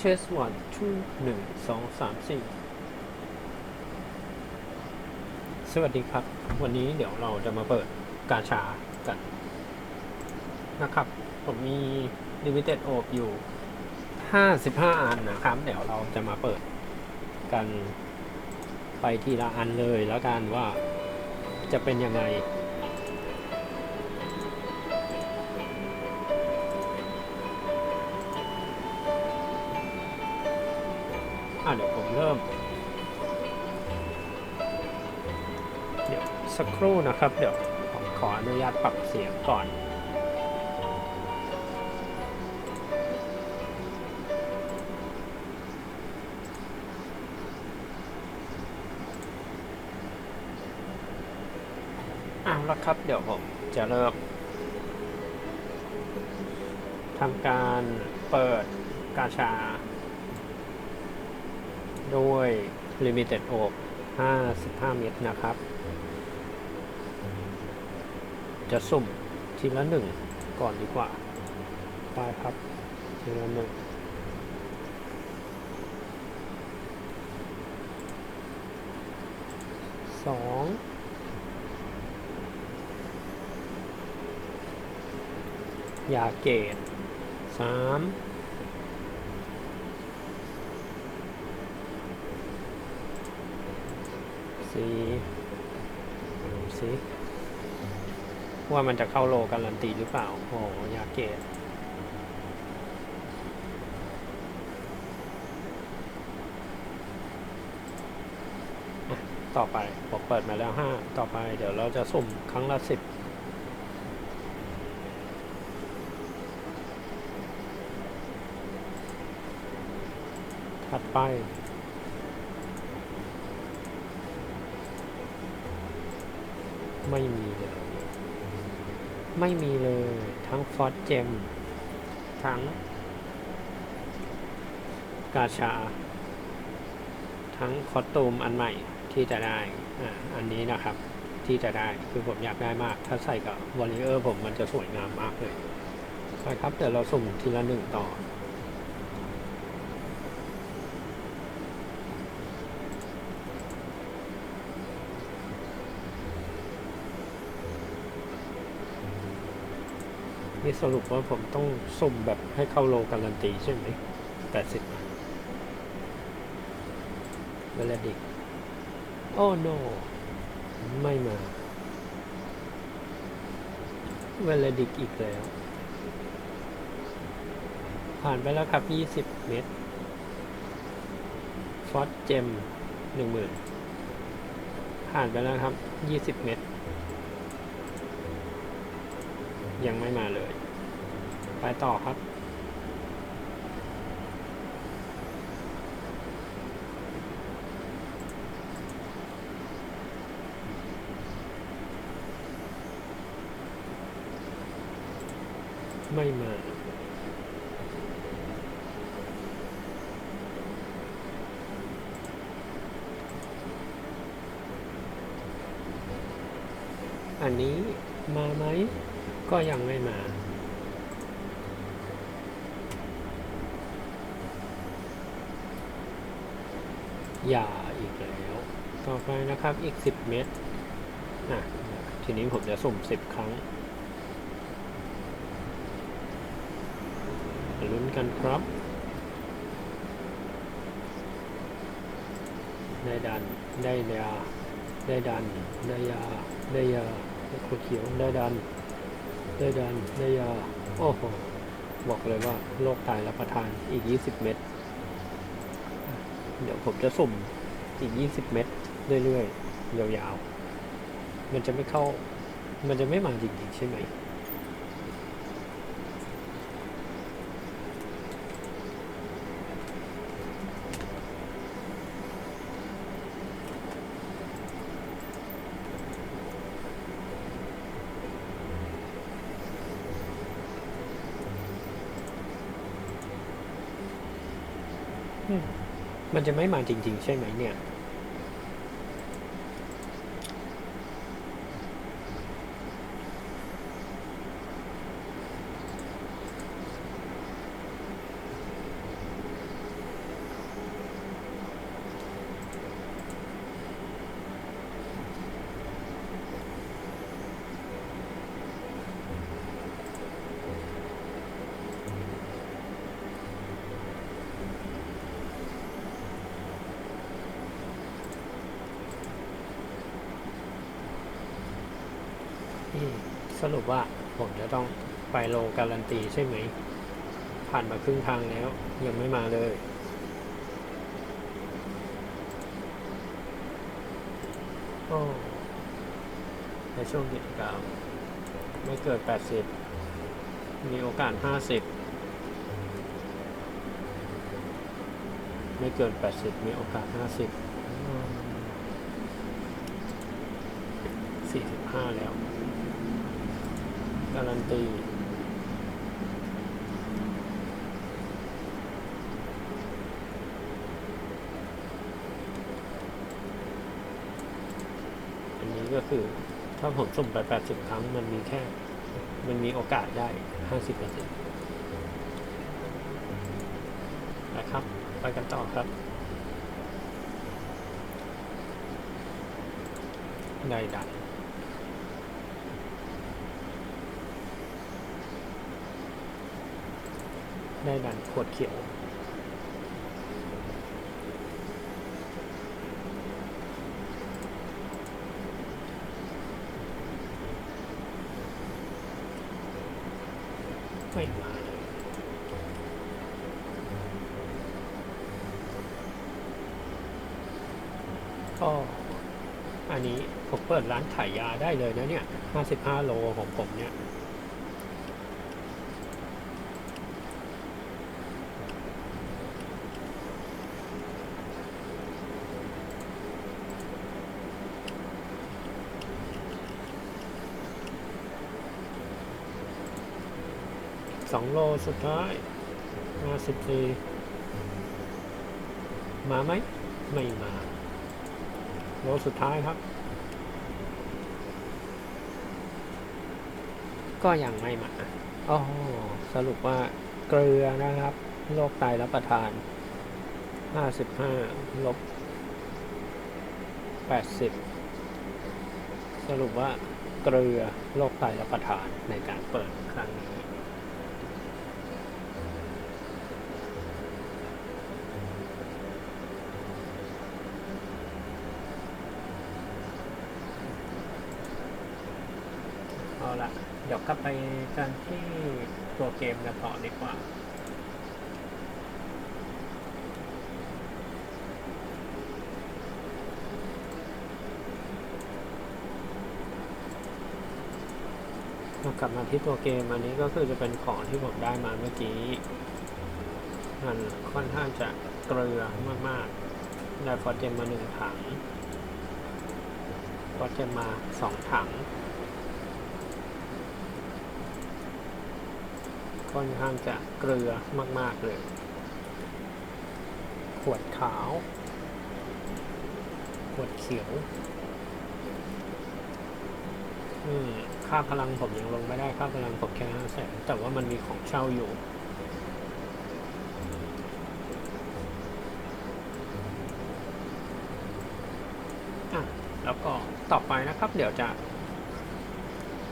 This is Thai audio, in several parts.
test one two หนึ่งสองสามสี่สวัสดีครับ วันนี้เดี๋ยวเราจะมาเปิดกาชากันนะครับ ผมมี limited o p อยู่ 55 อันนะครับ เดี๋ยวเราจะมาเปิดกันไปทีละอันเลยแล้วกันว่าจะเป็นยังไง อะเดี๋ยวผมเริ่ม เดี๋ยวสักครู่นะครับ เดี๋ยวผมขออนุญาตปรับเสียงก่อน เอาละครับ เดี๋ยวผมจะเริ่มทำการเปิดกาชา ด้วย Limited o p 55 เมตรนะครับ จะสุ่มทีละหนึ่งก่อนดีกว่า ไปครับ ทีละหนึ่งสองยาเกตสามีดูสิว่ามันจะเข้าโลการันตีหรือเปล่า โอ้ยาเกตต่อไปผมเปิดมาแล้วห้าต่อไปเดี๋ยวเราจะสุ่มครั้งละสิบถัดไป ไม่มีเลย ไม่มีเลย ทั้งฟอสเจม ทั้ง กาชา ทั้งคอสตูมอันใหม่ที่จะได้ อ่า อันนี้นะครับ ที่จะได้ คือผมอยากได้มาก ถ้าใส่กับวอลเลเยอร์ผมมันจะสวยงามมากเลยไปครับ เดี๋ยวเราสุ่มทีละหนึ่งต่อ นี่สรุปว่าผมต้องสุ่มแบบให้เข้าโลการันตีใช่ไหมแปดสิบเวลาดิกโอ้โนไม่มา เวลาดิกอีกแล้ว ผ่านไปแล้วครับ20เมตร ฟอสเจม10,000ผ่านไปแล้วครับ20เมตร ยังไม่มาเลย ไปต่อครับ ไม่มาอันนี้มาไหม ก็ยังไม่มา อย่าอีกแล้ว ต่อไปนะครับอีก 10 เมตรอะทีนี้ผมจะสุ่ม 10 ครั้งลุ้นกันครับ ได้ดัน ได้ยา ได้ดัน ได้ยา ได้ยาได้ขวดเขียว ได้ดัน ได้ดันได้ยา โอ้โห บอกเลยว่าโรคตายรับประทานอีก 20 เม็ด เดี๋ยวผมจะสุ่มอีก 20 เม็ดเรื่อยๆ ยาวๆ มันจะไม่เข้า มันจะไม่มาจริงๆใช่ไหม มันจะไม่มาจริง ๆ ใช่ไหมเนี่ย สรุปว่าผมจะต้องไปโลการันตีใช่ไหม ผ่านมาครึ่งทางแล้ว ยังไม่มาเลยโอ้ในช่วงกิจกรรมไม่เกิด 80 มีโอกาส 50 ไม่เกิน 80 มีโอกาส 50 45 แล้ว การันตีอันนี้ก็คือถ้าผมสุ่มไป 80 ครั้ง มันมีแค่ มันมีโอกาสได้ 50เปอร์เซ็นต์นะครับ ไปกันต่อครับได้ดั ได้ดันขวดเขียว ไม่มาเลยก็อันนี้ผมเปิดร้านขายยาได้เลยนะเนี่ย 55 โลของผมเนี่ย สองโลสุดท้ายมาสิบสี่มาไหม ไม่มา โลสุดท้ายครับ ก็ยังไม่มาอ๋อสรุปว่าเกลือนะครับ โรคไตรับประทาน 55 ลบ 80 สรุปว่าเกลือโรคไตรับประทานในการเปิดครั้งนี้ เอาละเดี๋ยวกลับไปกันที่ตัวเกมกันต่อดีกว่าเรากลับมาที่ตัวเกมอันนี้ก็คือจะเป็นของที่ผมได้มาเมื่อกี้ มันค่อนข้างจะเกลือมากๆ ได้ฟอร์เจมมาหนึ่งถังฟอร์เจมมาสองถัง ค่อนข้างจะเกลือมาก ๆ เลย ขวดขาว ขวดเขียวอืมค่าพลังผมยังลงไม่ได้ค่าพลังผมแค่ห้าแสนแต่ว่ามันมีของเช่าอยู่แล้วก็ต่อไปนะครับ เดี๋ยวจะ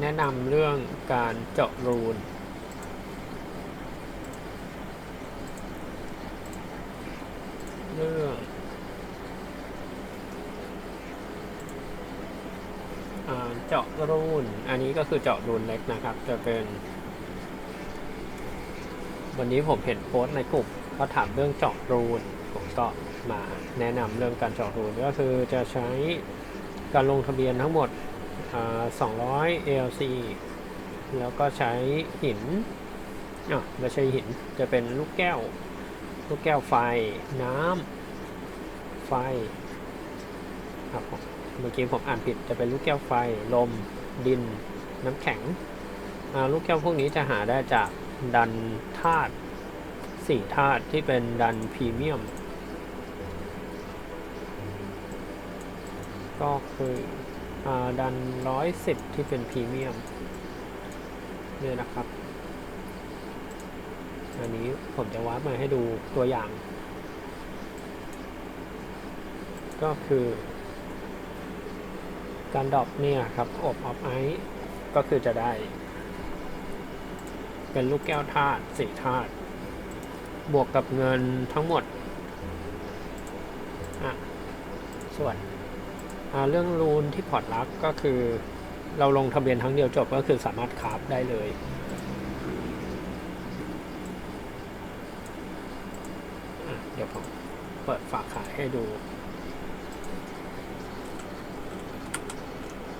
แนะนำเรื่องการเจาะรูน เรื่องอ่าเจาะรูน อันนี้ก็คือเจาะรูนเล็กนะครับ จะเป็น วันนี้ผมเห็นโพสต์ในกลุ่มเขาถามเรื่องเจาะรูน ผมก็มาแนะนำเรื่องการเจาะรูนก็คือจะใช้การลงทะเบียนทั้งหมด 200 ALC แล้วก็ใช้หินอะไม่ใช่หิน จะเป็นลูกแก้ว ลูกแก้วไฟ น้ำไฟครับผม มื่อกี้ผมอ่านผิดจะเป็นลูกแก้วไฟ ลม ดิน น้ำแข็ง ลูกแก้วพวกนี้จะหาได้จากดันธาตุสี่ธาตุที่เป็นดันพรีเมียม ก็คืออดันร้อยสิบที่เป็นพรีเมียมเนี่ยนะครับ อันนี้ผมจะวาดมาให้ดูตัวอย่าง ก็คือ การดรอปเนี่ยครับอบออฟไอซ์ก็คือจะได้ เป็นลูกแก้วธาตุสี่ธาตุบวกกับเงินทั้งหมดอะส่วนเรื่องรูนที่พอร์ตลักก็คือเราลงทะเบียนครั้งเดียวจบก็คือสามารถคราฟได้เลยอะเดี๋ยวผมเปิดฝากขายให้ดู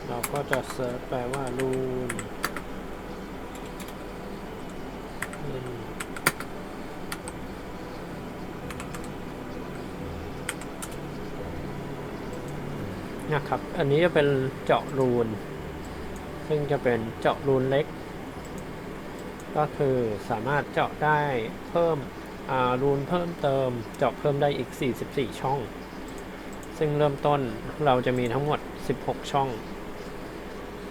เราก็จะเซิร์ชแปลว่ารูนเล่นะครับ อันนี้จะเป็นเจาะรูน ซึ่งจะเป็นเจาะรูนเล็ก ก็คือสามารถเจาะได้เพิ่มรูนเพิ่มเติม เจาะเพิ่มได้อีก 44 ช่อง ซึ่งเริ่มต้นเราจะมีทั้งหมด 16 ช่อง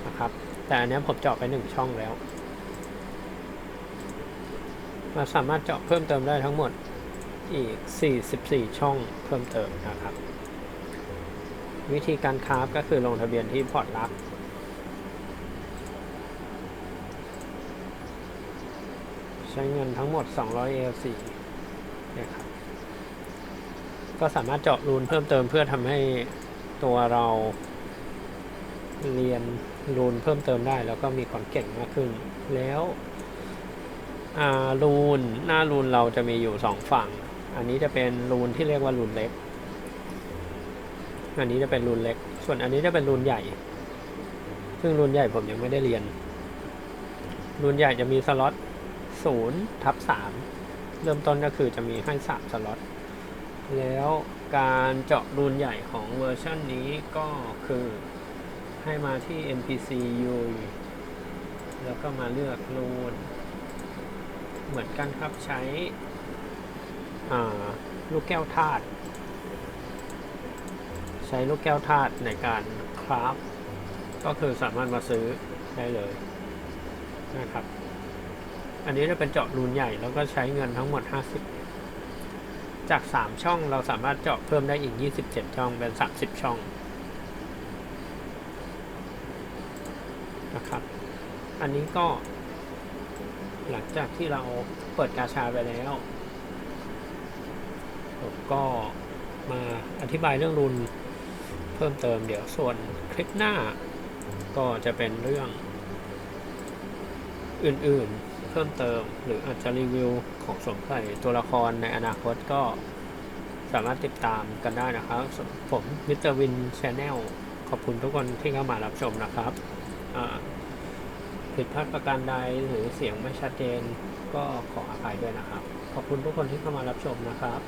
นะครับ แต่อันนี้ผมเจาะไป1ช่องแล้ว เราสามารถเจาะเพิ่มเติมได้ทั้งหมดอีก 44 ช่องเพิ่มเติมนะครับ วิธีการคราฟก็คือลงทะเบียนที่พอร์ตลับใช้เงินทั้งหมด 200 ALC นะครับก็สามารถเจาะรูนเพิ่มเติมเพื่อทำให้ตัวเราเรียน รูนเพิ่มเติมได้แล้วก็มีความเก่งมากขึ้น แล้วอารูนหน้ารูนเราจะมีอยู่สองฝั่ง อันนี้จะเป็นรูนที่เรียกว่ารูนเล็ก อันนี้จะเป็นรูนเล็ก ส่วนอันนี้จะเป็นรูนใหญ่ ซึ่งรูนใหญ่ผมยังไม่ได้เรียน รูนใหญ่จะมีสล็อตศูนย์ทับสามเริ่มต้นก็คือจะมีให้สามสล็อต แล้วการเจาะรูนใหญ่ของเวอร์ชันนี้ก็คือ ให้มาที่ NPC U แล้วก็มาเลือกรูนเหมือนกันครับใช้ลูกแก้วธาตุใช้ลูกแก้วธาตุในการคราฟก็คือสามารถมาซื้อได้เลยนะครับ อันนี้จะเป็นเจาะรูนใหญ่แล้วก็ใช้เงินทั้งหมด 50 จาก 3 ช่องเราสามารถเจาะเพิ่มได้อีก 27 ช่องเป็น 30 ช่อง นะครับ อันนี้ก็ หลังจากที่เราเปิดกาชาไปแล้วผมก็มาอธิบายเรื่องรุนเพิ่มเติมเดี๋ยวส่วนคลิปหน้า ก็จะเป็นเรื่อง อื่นๆเพิ่มเติมหรืออาจจะรีวิวของสมใส่ตัวละครในอนาคตก็สามารถติดตามกันได้นะครับ ผมมิสเตอร์วินชาแนลขอบคุณทุกคนที่เข้ามารับชมนะครับ ผิดพลาดประการใดหรือเสียงไม่ชัดเจนก็ขออภัยด้วยนะครับ ขอบคุณทุกคนที่เข้ามารับชมนะครับ